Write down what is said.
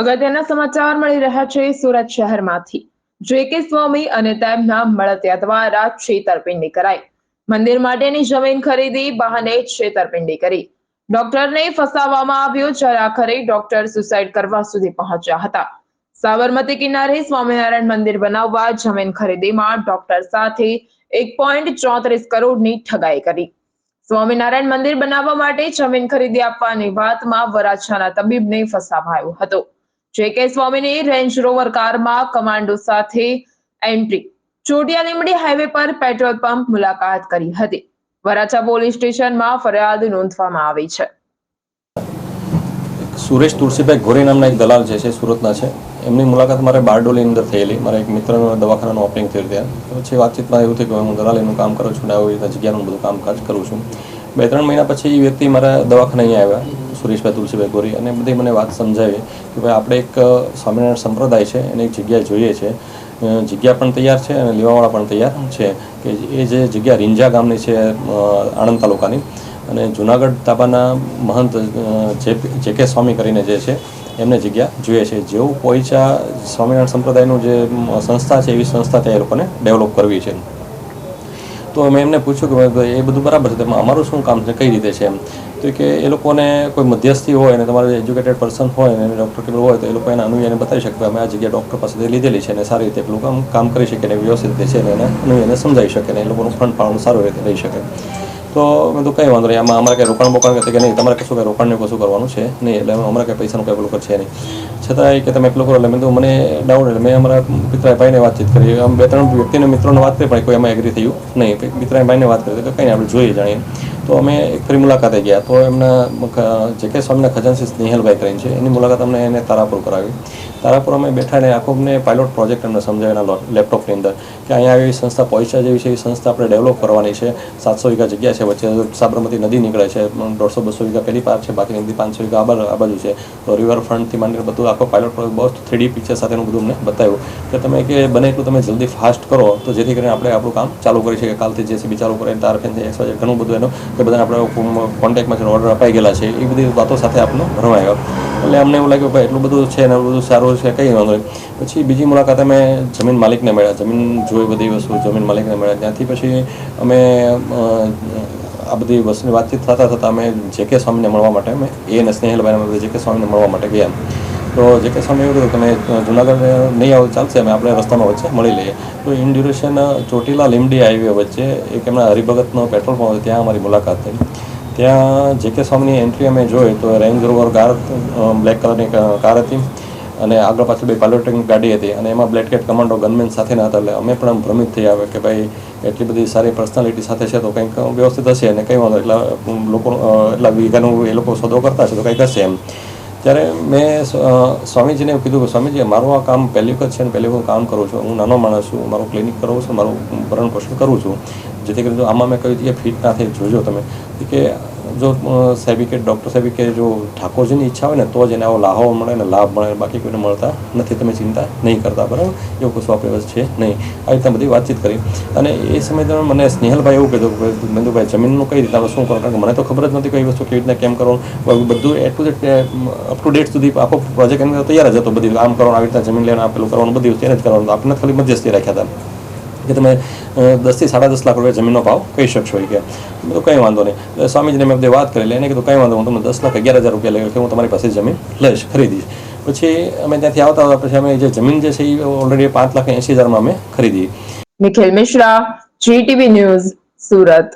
અગત્યના સમાચાર મળી રહ્યા છે, સુરત શહેરમાંથી. જે કે સ્વામી અને તેમના મળતિયા દ્વારા છેતરપિંડી કરાઈ. મંદિર માટેની જમીન ખરીદી બહાને છેતરપિંડી કરી. ડોક્ટરને ફસાવવામાં આવ્યો જ્યારે આખરે ડોક્ટર સુસાઇડ કરવા સુધી પહોંચ્યા હતા. સાબરમતી કિનારે સ્વામિનારાયણ મંદિર બનાવવા જમીન ખરીદીમાં ડોક્ટર સાથે એક પોઈન્ટ ચોત્રીસ કરોડની ઠગાઈ કરી. સ્વામિનારાયણ મંદિર બનાવવા માટે જમીન ખરીદી આપવાની વાતમાં વરાછાના તબીબને ફસાવાયો હતો. જે કે સ્વામીની રેન્જ રોવર કારમાં કમાન્ડો સાથે એન્ટ્રી. ચોટિયા લીમડી હાઈવે પર પેટ્રોલ પંપ મુલાકાત કરી હતી. વરાછા પોલીસ સ્ટેશનમાં ફરિયાદ નોંધવામાં આવી છે. સુરેશ તુલસીભાઈ ગોરી નામના એક દલાલ છે, સુરતના છે. એમની મુલાકાત મારે બારડોલી અંદર થયેલી. મારા એક મિત્રનું દવાખાનાનું ઓપનિંગ થયું ત્યાં. પછી વાતચીતમાં એવું થયું કે હું દલાલીનું કામ કરું છું ને આવી રીતે જગ્યાનું બધું કામકાજ કરું છું. બે ત્રણ મહિના પછી એ વ્યક્તિ મારા દવાખાને અહીંયા આવ્યા, સુરેશભાઈ તુલસીભાઈ ગોરી, અને બધી મને વાત સમજાવી કે ભાઈ આપણે એક સ્વામિનારાયણ સંપ્રદાય છે એને એક જગ્યા જોઈએ છે. જગ્યા પણ તૈયાર છે અને લેવાવાળા પણ તૈયાર છે કે એ જે જગ્યા રીંજા ગામની છે આણંદ તાલુકાની, અને જુનાગઢ તાબાના મહંત જે કે સ્વામી કરીને જે છે, એમને જગ્યા જોઈએ છે. જેવું પોઈચા સ્વામિનારાયણ સંપ્રદાયનું જે સંસ્થા છે, એવી સંસ્થા ત્યાં એ લોકોને ડેવલપ કરવી છે. તો અમે એમને પૂછ્યું કે ભાઈ, એ બધું બરાબર છે અમારું શું કામ છે, કઈ રીતે છે? એમ. તો કે, એ લોકોને કોઈ મધ્યસ્થી હોય અને તમારે એજ્યુકેટેડ પર્સન હોય અને ડૉક્ટર કેબલ હોય, તો એ લોકો એના અનુયાયીને બતાવી શકે અમે આ જગ્યા ડૉક્ટર પાસેથી લીધેલી છે અને સારી રીતે પેલું કામ કામ કરી શકે અને વ્યવસ્થિત રીતે છે અને એને અનુયાયીને સમજાવી શકે અને એ લોકોનું ફંડ પાવાનું સારું રીતે રહી શકે. તો મેં તો કંઈ વાંધો નહીં, આમાં અમારે કંઈ રોકાણ બોકાણ કે નહીં, તમારે કશું કંઈ રોકાણને કશું કરવાનું છે નહીં, એટલે અમારે કંઈ પૈસાનું કંઈ પેલું છે નહીં. છતાં કે, તમે એટલું કરો. એટલે મેં તો મને ડાઉટ એટલે મેં અમારા પિતરાય ભાઈને વાતચીત કરી. આમ બે ત્રણ વ્યક્તિને મિત્રોને વાત કરી, પણ કોઈ એમાં એગ્રી થયું નહીં. પિતરાય ભાઈને વાત કરી, તો કંઈ આપણે જોઈએ, જાણીએ. તો અમે એક ફરી મુલાકાતે ગયા. તો એમના જે કે સ્વામીના ખજાનસી સ્નેહલભાઈ કરીને છે. એની મુલાકાત અમને એને તારાપુર કરાવી. તારાપુર અમે બેઠા ને આખો અમને પાયલોટ પ્રોજેક્ટ એમને સમજાવ્યા લેપટોપની અંદર કે અહીંયા આવી સંસ્થા પહોંચ્યા જેવી છે. એ સંસ્થા આપણે ડેવલપ કરવાની છે. સાતસો વીઘા જગ્યા છે. વચ્ચે સાબરમતી નદી નીકળે છે. દોઢસો, બસો વીઘા પેલી પાર છે. બાકી નદી પાંચસો વીઘા આ આ બાજુ છે. તો રિવરફ્રન્ટથી માંડીને બધું આખો પાયલોટ પ્રોજેક્ટ બહુ થ્રીડી પિક્ચર સાથેનું બધું અમને બતાવ્યું. કે તમે કે બને એટલું તમે જલ્દી ફાસ્ટ કરો. તો જેથી કરીને આપણે આપણું કામ ચાલુ કરી શકીએ. કાલથી જેસીબી ચાલુ કરીએ તાર ફેનથી ઘણું બધું એનું કે બધાને આપણે કોન્ટેક્ટમાં છે ઓર્ડર અપાઈ ગયેલા છે, એ બધી વાતો સાથે આપણને ભરવાયો એટલે અમને એવું લાગ્યું ભાઈ, એટલું બધું છે ને બધું સારું છે, કંઈ વાંધો નહીં. પછી બીજી મુલાકાત અમે જમીન માલિકને મળ્યા, જમીન જોઈ બધી વસ્તુ જમીન માલિકને મળ્યા. ત્યાંથી પછી અમે આ બધી વસ્તુની વાતચીત થતાં થતાં અમે જે કે સ્વામીને મળવા માટે, અમે એ અને સ્નેહલભાઈને, જે કે સ્વામીને મળવા માટે ગયા. તો જે કે સ્વામી એવું કીધું તમે જુનાગઢ નહીં આવો, ચાલશે, અમે આપણે રસ્તામાં વચ્ચે મળી લઈએ. તો in duration Chotila Limbdi highway વચ્ચે એક એમના હરિભગતનો પેટ્રોલ પંપ ત્યાં અમારી મુલાકાત થઈ. ત્યાં જે કે સ્વામીની એન્ટ્રી અમે જોઈ, તો રેન્જ રોવર કાર બ્લેક કલરની કાર હતી અને આગળ પાછળ બે પાયલોટિંગ ગાડી હતી અને એમાં બ્લેડકેટ કમાન્ડો ગનમેન સાથેના હતા, એટલે અમે પણ ભ્રમિત થઈ આવે કે ભાઈ, એટલી બધી સારી પર્સનાલિટી સાથે છે, તો કંઈક વ્યવસ્થિત હશે અને કંઈ વાંધો એટલા લોકો એટલા વીઘાનું એ લોકો સોદો કરતા છે તો કંઈક હશે એમ. ત્યારે મેં સ્વામીજીને કીધું કે સ્વામીજી, મારું આ કામ પહેલી વખત છે અને પહેલી વખત કામ કરું છું. હું નાનો માણસ છું, મારું ક્લિનિક કરું છું, મારું ભરણ પોષણ કરું છું. જેથી કરીને આમાં મેં કહ્યું કે ફિટ ના થઈ જોજો તમે. કે જો સાહેબી કે ડૉક્ટર સાહેબી કે જો ઠાકોરજીની ઈચ્છા હોય ને, તો જ એને આવો લાહો મળે ને લાભ મળે, બાકી કોઈને મળતા નથી. તમે ચિંતા નહીં કરતા, બરાબર? એવું કોઈ પાસે છે નહીં. આવી રીતના બધી વાતચીત કરી. અને એ સમય દરમિયાન મને સ્નેહલભાઈ એવું કીધું કે નંદુભાઈ જમીનનું કઈ આપણે શું કરો? કારણ કે મને તો ખબર જ નથી કઈ વસ્તુ કેવી રીતના કેમ કરવાનું બધું એ ટુ અપ ટુ ડેટ સુધી આખો પ્રોજેક્ટ એની તૈયાર જ હતો. બધી આમ કરવાનું, આવી રીતના જમીન લેવાનું, આપેલું કરવાનું, બધી વસ્તુ એને જ કરવાનું. આપણે ખાલી મધ્યસ્થી રાખ્યા હતા. કે તમે દસથી સાડા દસ લાખ રૂપિયા જમીનનો ભાવ કહી શકશો કે. તો કંઈ વાંધો નહીં. એટલે સ્વામીજીને મેં બધી વાત કરી એને કીધું, કંઈ વાંધો હું તમને દસ લાખ અગિયાર હજાર રૂપિયા લઈ કે હું તમારી પાસે જમીન લઈશ, ખરીદીશ. પછી અમે ત્યાંથી આવતા હતા પછી અમે જે જમીન જે છે એ ઓલરેડી પાંચ લાખ એસી હજારમાં અમે ખરીદી નિખિલ મિશ્રા જીટીવી ન્યૂઝ સુરત.